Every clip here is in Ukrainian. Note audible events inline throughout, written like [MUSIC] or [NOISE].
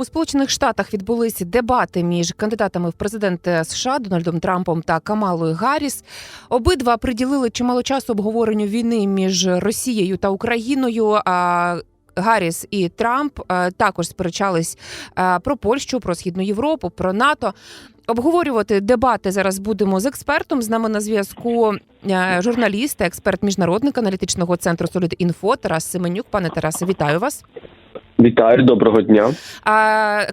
У Сполучених Штатах відбулися дебати між кандидатами в президенти США Дональдом Трампом та Камалою Гарріс. Обидва приділили чимало часу обговоренню війни між Росією та Україною. А Гарріс і Трамп е, також сперечались е, про Польщу, про східну Європу, про НАТО. Обговорювати дебати зараз будемо з експертом. З нами на зв'язку е, журналіст, експерт міжнародник аналітичного центру Солідінфо Тарас Семенюк. Пане Тарасе, вітаю вас. Вітаю, доброго дня.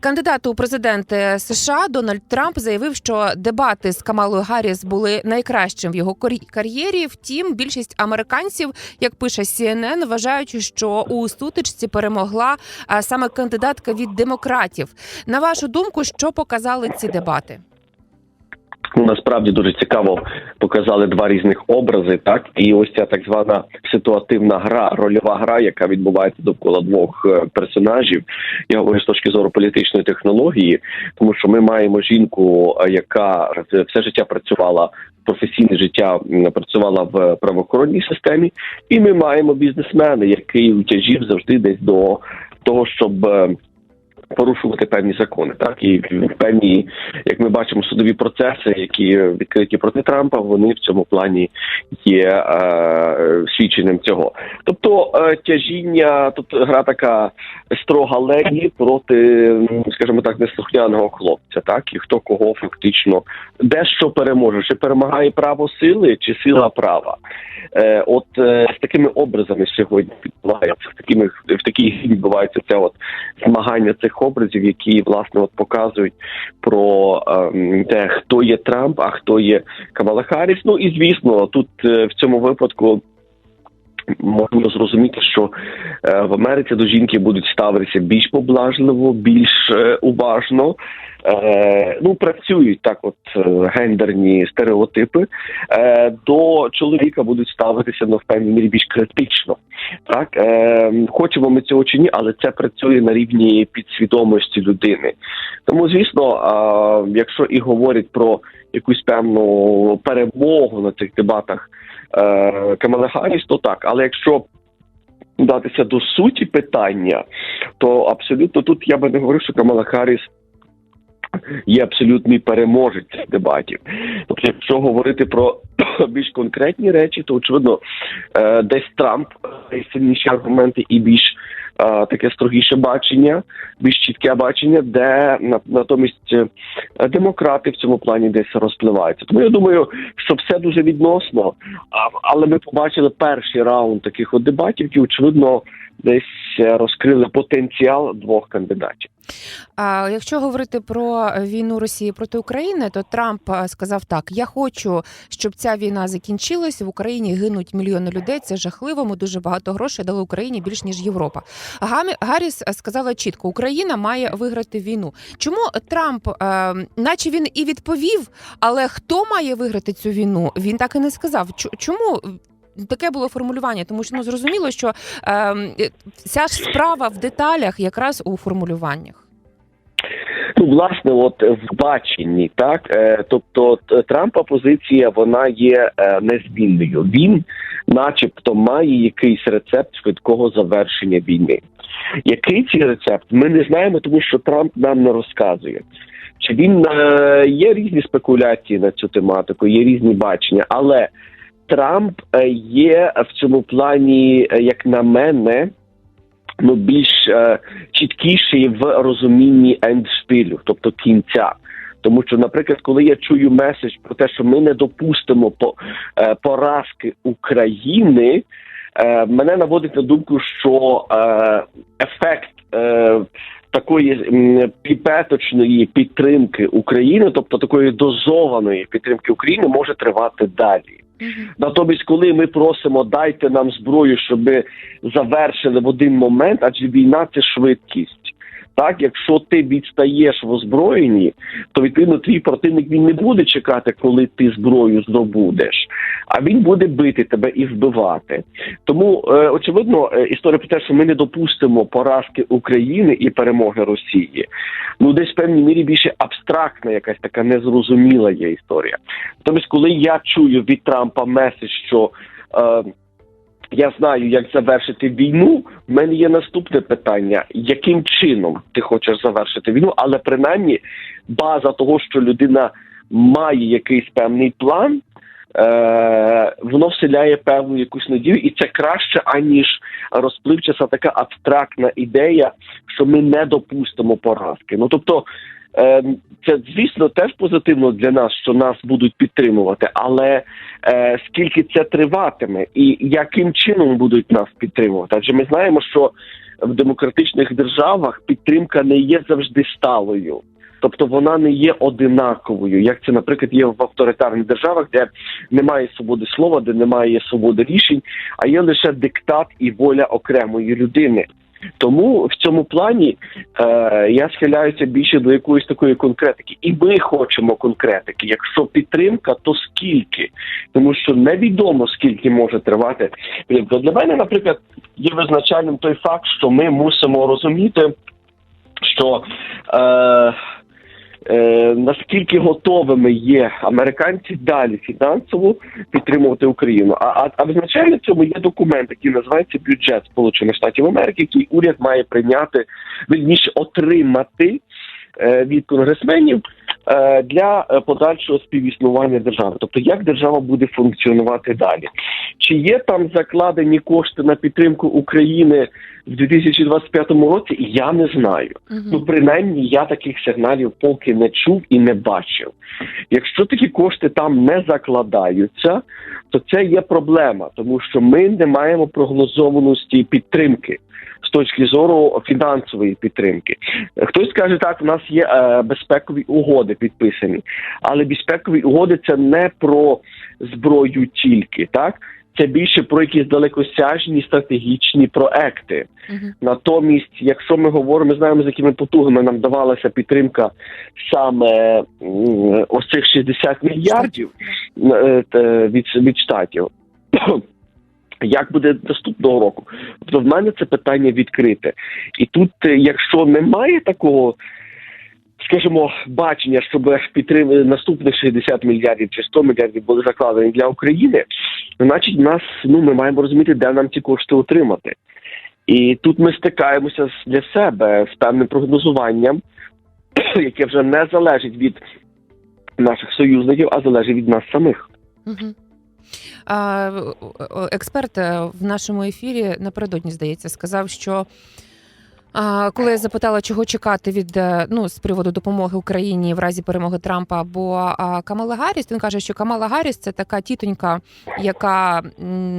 Кандидат у президенти США Дональд Трамп заявив, що дебати з Камалою Гарріс були найкращим в його кар'єрі. Втім, більшість американців, як пише CNN, вважають, що у сутичці перемогла саме кандидатка від демократів. На вашу думку, що показали ці дебати? Насправді дуже цікаво показали два різних образи, так і ось ця так звана ситуативна гра, рольова гра, яка відбувається довкола двох е, персонажів. Я говорю з точки зору політичної технології, тому що ми маємо жінку, е, яка все життя працювала. Професійне життя працювала в правоохоронній системі, і ми маємо бізнесмена, який утяжів завжди десь до того, щоб е, порушувати певні закони, так і певні, як ми бачимо, судові процеси, які відкриті проти Трампа, вони в цьому плані є е, свідченням цього. Тобто е, тяжіння, тут гра така строга леді проти, скажімо так, неслухняного хлопця, так і хто кого фактично дещо переможе, чи перемагає право сили, чи сила права. Е, от е, з такими образами сьогодні відбувається в такими в такій відбувається це от змагання цих образів, які власне от показують про е, те, хто є Трамп, а хто є Камала Харріс. Ну і звісно, тут е, в цьому випадку. Можна зрозуміти, що е, в Америці до жінки будуть ставитися більш поблажливо, більш е, уважно. Е, ну працюють так, от гендерні стереотипи. До чоловіка будуть ставитися ну, в певній мірі більш критично. Так хочемо ми цього чи ні, але це працює на рівні підсвідомості людини. Тому, звісно, якщо і говорять про якусь певну перемогу на цих дебатах е, Камали Харріс, то так. Але якщо датися до суті питання, то абсолютно тут я би не говорив, що Камала Харріс є абсолютний переможець дебатів. Тобто, якщо говорити про [COUGHS] більш конкретні речі, то очевидно е, десь Трамп е, сильніші аргументи і більш е, таке строгіше бачення, більш чітке бачення, де натомість демократи в цьому плані десь розпливаються. Тому я думаю, що все дуже відносно. Але ми побачили перший раунд таких от дебатів, які очевидно десь розкрили потенціал двох кандидатів. А якщо говорити про війну Росії проти України, то Трамп сказав так: я хочу, щоб ця війна закінчилась. В Україні гинуть мільйони людей. Це жахливо. Ми дуже багато грошей дали Україні більш ніж Європа. Гамі Гарріс сказала чітко: Україна має виграти війну. Чому Трамп, е, наче він і відповів, але хто має виграти цю війну? Він так і не сказав. Чому? Таке було формулювання, тому що ну зрозуміло, що е, ця ж справа в деталях, якраз у формулюваннях. Ну, власне, от в баченні, так е, тобто Трампа позиція вона є е, незмінною. Він, начебто, має якийсь рецепт швидкого завершення війни. Який цей рецепт? Ми не знаємо, тому що Трамп нам не розказує. Чи він е, є різні спекуляції на цю тематику, є різні бачення, але Трамп е, є в цьому плані, е, як на мене, ну більш е, чіткіший в розумінні ендстилю, тобто кінця. Тому що, наприклад, коли я чую меседж про те, що ми не допустимо по, е, поразки України, е, мене наводить на думку, що е, ефект е, такої піпеточної підтримки України, тобто такої дозованої підтримки України, може тривати далі. Натомість, коли ми просимо дайте нам зброю, щоб ми завершили в один момент, адже війна це швидкість. Так, якщо ти відстаєш в озброєнні, то відповідно твій противник він не буде чекати, коли ти зброю здобудеш, а він буде бити тебе і вбивати. Тому е, очевидно, е, історія про те, що ми не допустимо поразки України і перемоги Росії. Ну, десь в певній мірі більше абстрактна, якась така незрозуміла є історія. Тобто, коли я чую від Трампа меседж, що е, я знаю, як завершити війну. В мене є наступне питання: яким чином ти хочеш завершити війну? Але принаймні база того, що людина має якийсь певний план. Е, воно вселяє певну якусь надію, і це краще, аніж розпливчаса така абстрактна ідея, що ми не допустимо поразки. Ну тобто, е, це звісно теж позитивно для нас, що нас будуть підтримувати, але скільки це триватиме, і яким чином будуть нас підтримувати? Адже ми знаємо, що в демократичних державах підтримка не є завжди сталою. Тобто вона не є одинаковою, як це, наприклад, є в авторитарних державах, де немає свободи слова, де немає свободи рішень, а є лише диктат і воля окремої людини. Тому в цьому плані е, я схиляюся більше до якоїсь такої конкретики, і ми хочемо конкретики. Якщо підтримка, то скільки? Тому що невідомо скільки може тривати. Для мене, наприклад, є визначальним той факт, що ми мусимо розуміти, що е, е, наскільки готовими є американці далі фінансово підтримувати Україну. А, а, а визначально цьому є документ, який називається бюджет Сполучених Штатів Америки, який уряд має прийняти вірніше отримати е, від конгресменів для е, подальшого співіснування держави. Тобто, як держава буде функціонувати далі? Чи є там закладені кошти на підтримку України в 2025 році? Я не знаю. Мгм. Ну, принаймні, я таких сигналів поки не чув і не бачив. Якщо такі кошти там не закладаються, то це є проблема, тому що ми не маємо прогнозованості підтримки з точки зору фінансової підтримки. Хтось скаже, так, у нас є е, безпекові угоди підписані, але безпекові угоди це не про зброю тільки, так. Це більше про якісь далекосяжні стратегічні проекти. Мгм. Натомість, якщо ми говоримо, ми знаємо, з якими потугами нам давалася підтримка саме ось цих 60 мільярдів е, від, від штатів. Як буде наступного року? Тобто в мене це питання відкрите. І тут, е, якщо немає такого, скажімо, бачення, щоб підтрим... наступних 60 мільярдів чи 100 мільярдів були закладені для України, значить, нас ну ми маємо розуміти, де нам ці кошти отримати. І тут ми стикаємося для себе з певним прогнозуванням, [CLEARS THROAT] яке вже не залежить від наших союзників, а залежить від нас самих. Мгм. О- експерт е, в нашому ефірі напередодні, здається, сказав, що а, коли я запитала, чого чекати від е, ну з приводу допомоги Україні в разі перемоги Трампа або а, Камали Гарріс, він каже, що Камала Гарріс це така тітонька, яка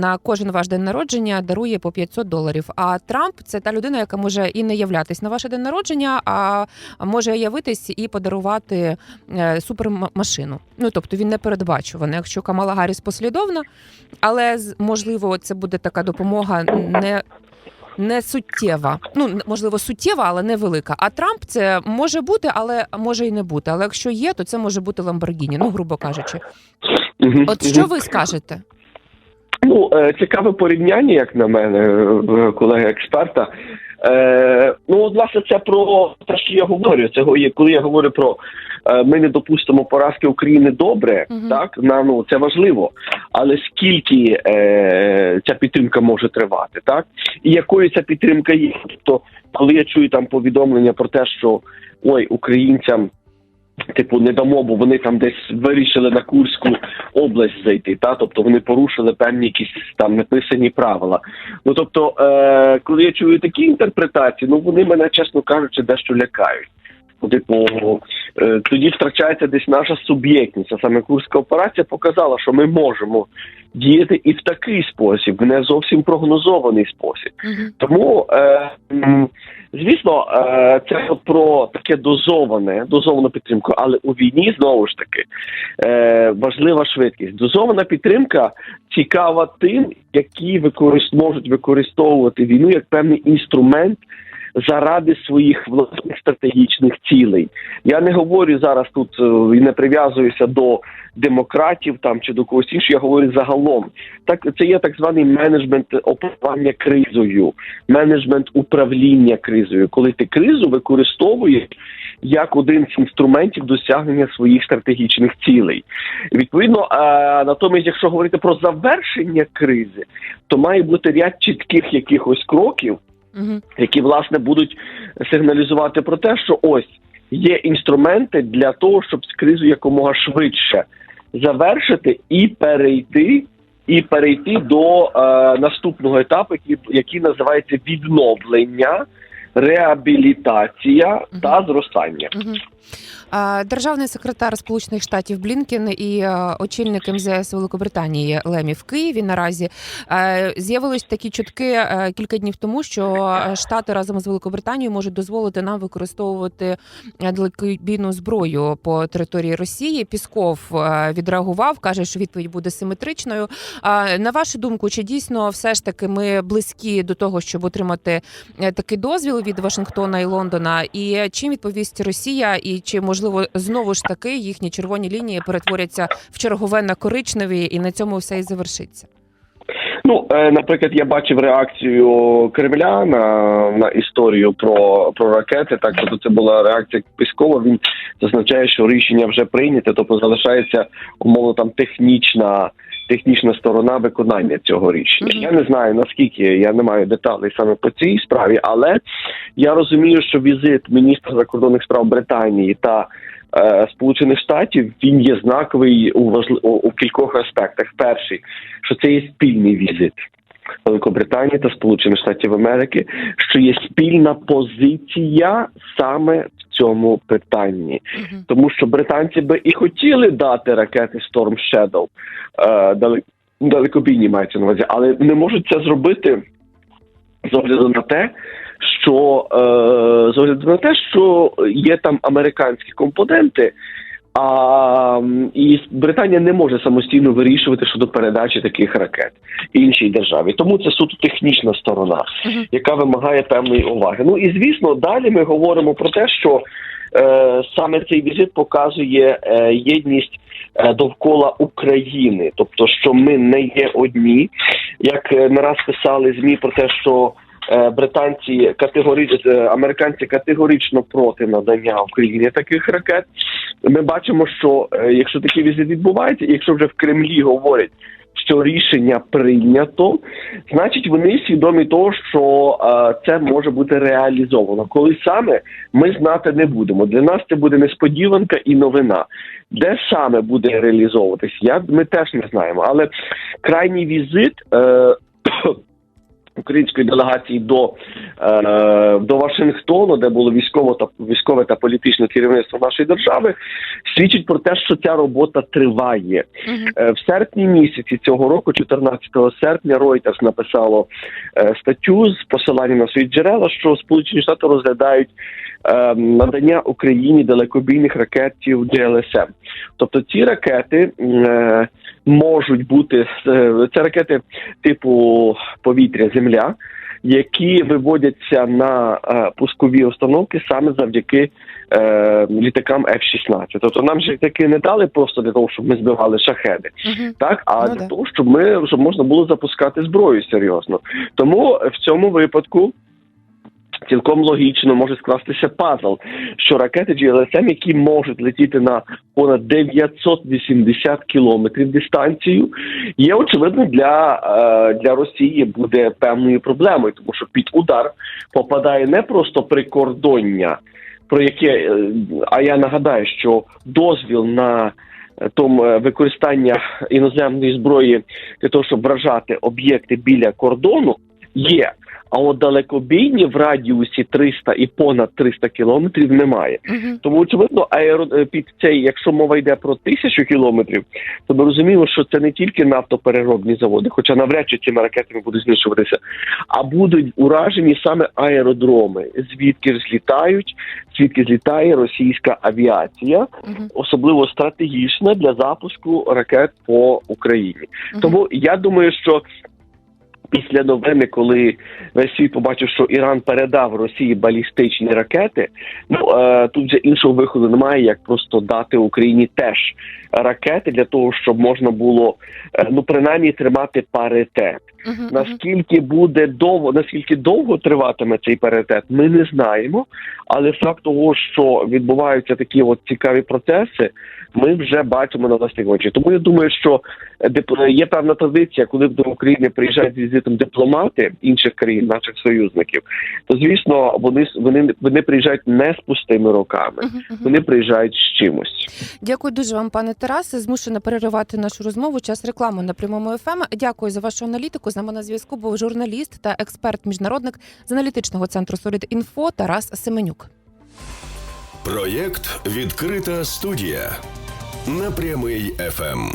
на кожен ваш день народження дарує по 500 доларів. А Трамп це та людина, яка може і не являтись на ваше день народження, а може явитись і подарувати е, супермашину. Ну тобто він не передбачуваний. Якщо Камала Гарріс послідовна, але можливо, це буде така допомога не. Не суттєва, ну можливо, суттєва, але не велика. А Трамп це може бути, але може і не бути. Але якщо є, то це може бути Ламборгіні, ну грубо кажучи. От що ви скажете? Ну, е, цікаве порівняння, як на мене, колега колеги експерта. Е, ну, от, власне, це про те, що я говорю. Це коли я говорю про е, ми не допустимо поразки України добре, угу. так на ну це важливо. Але скільки е, ця підтримка може тривати, так і якою ця підтримка є? Тобто, коли я чую там повідомлення про те, що ой, українцям. Типу, не дамо, бо вони там десь вирішили на Курську область зайти, та тобто вони порушили певні якісь там написані правила. Ну тобто, е, коли я чую такі інтерпретації, ну вони мене, чесно кажучи, дещо лякають. Типу, е, тоді втрачається десь наша суб'єктність. А саме Курська операція показала, що ми можемо діяти і в такий спосіб, в не зовсім прогнозований спосіб. Мгм. Тому, е, звісно, е, це про таке дозоване, дозовану підтримку, але у війні знову ж таки е, важлива швидкість. Дозована підтримка цікава тим, які використ, можуть використовувати війну як певний інструмент заради своїх власних стратегічних цілей. Я не говорю зараз тут е, і не прив'язуюся до демократів там чи до когось іншого. Я говорю загалом. Так це є так званий менеджмент оперування кризою, менеджмент управління кризою, коли ти кризу використовуєш як один з інструментів досягнення своїх стратегічних цілей. Відповідно, е, натомість, якщо говорити про завершення кризи, то має бути ряд чітких якихось кроків, Мгм. які власне будуть сигналізувати про те, що ось є інструменти для того, щоб з кризу якомога швидше завершити і перейти. І перейти до е, наступного етапу, який, який називається відновлення, реабілітація та зростання. Державний секретар Сполучених Штатів Блінкен і е, очільник МЗС Великобританії Лемі в Києві наразі е, з'явились такі чутки е, кілька днів тому, що Штати разом з Великобританією можуть дозволити нам використовувати далекобійну зброю по території Росії. Пісков відреагував, каже, що відповідь буде симетричною. На вашу думку, чи дійсно все ж таки ми близькі до того, щоб отримати такий дозвіл від Вашингтона і Лондона? І чим відповість Росія, і чи можливо знову ж таки їхні червоні лінії перетворяться в чергове на коричневі, і на цьому все і завершиться? Ну, е, наприклад, я бачив реакцію Кремля на, на історію про, про ракети. Так, тобто це була реакція Піскова. Він зазначає, що рішення вже прийняте, тобто залишається умовно там технічна. Технічна сторона виконання цього рішення. Мгм. Я не знаю наскільки я не маю деталей саме по цій справі, але я розумію, що візит міністра закордонних справ Британії та е, Сполучених Штатів він є знаковий у важли- у, у кількох аспектах. Перший, що це є спільний візит Великобританії та Сполучених Штатів Америки, що є спільна позиція саме в цьому питанні, Мгм. тому що британці би і хотіли дати ракети Storm Shadow, е, дали- далекобійні мається на увазі, але не можуть це зробити з огляду на те, що е, з огляду на те, що є там американські компоненти. А і Британія не може самостійно вирішувати щодо передачі таких ракет іншій державі. Тому це суто технічна сторона, яка вимагає певної уваги. Ну і звісно, далі ми говоримо про те, що е, саме цей візит показує е, єдність е, довкола України, тобто, що ми не є одні, як е, не раз писали змі про те, що британці категорично американці категорично проти надання Україні таких ракет. Ми бачимо, що е, якщо такий візит відбувається, якщо вже в Кремлі говорять. Що рішення прийнято, значить вони свідомі того, що е, це може бути реалізовано. Коли саме ми знати не будемо. Для нас це буде несподіванка і новина. Де саме буде реалізовуватись, я ми теж не знаємо. Але крайній візит е, української делегації до, е, до Вашингтону, де було військово та військове та політичне керівництво нашої держави, свідчить про те, що ця робота триває. Е, В серпні місяці цього року, 14 серпня, Reuters написало е, статтю з посиланням на свої джерела, що Сполучені Штати розглядають е, надання Україні далекобійних ракетів GLSM. Тобто ці ракети е, можуть бути е, це ракети типу повітря Земля. Які виводяться на е, пускові установки саме завдяки е, літакам F-16. Тобто нам же таки не дали просто для того, щоб ми збивали шахеди Мгм. так а Ну, для да. того, щоб ми щоб можна було запускати зброю серйозно. Тому в цьому випадку. Цілком логічно може скластися пазл, що ракети GLSM, які можуть летіти на понад 980 кілометрів дистанцію, є очевидно для, е, для Росії буде певною проблемою, тому що під удар попадає не просто прикордоння, про яке е, а я нагадаю, що дозвіл на тому е, використання іноземної зброї для того, щоб вражати об'єкти біля кордону, є. А от далекобійні в радіусі 300 і понад 300 кілометрів немає. Мгм. Тому очевидно, аеро е, під цей, якщо мова йде про тисячу кілометрів, то ми розуміємо, що це не тільки нафтопереробні заводи, хоча навряд чи цими ракетами будуть знищуватися, а будуть уражені саме аеродроми, звідки злітають, звідки злітає російська авіація, Мгм. особливо стратегічна для запуску ракет по Україні. Мгм. Тому я думаю, що Після новини, коли весь світ побачив, що Іран передав Росії балістичні ракети, ну е, тут вже іншого виходу немає, як просто дати Україні теж ракети для того, щоб можна було е, ну принаймні тримати паритет. Наскільки буде довго, наскільки довго триватиме цей паритет, ми не знаємо. Але факт того, що відбуваються такі от цікаві процеси, ми вже бачимо на власні очі. Тому я думаю, що е, є певна традиція, коли до України приїжджають з візитом дипломати інших країн, наших союзників, то звісно вони вони вони приїжджають не з пустими руками, вони приїжджають з чимось. Дякую дуже вам, пане Тарасе. Змушена переривати нашу розмову. Час реклами на прямому ФМ. Дякую за вашу аналітику. З нами на зв'язку був журналіст та експерт-міжнародник з аналітичного центру Солід Інфо Тарас Семенюк. Проєкт Відкрита студія на прямий ФМ.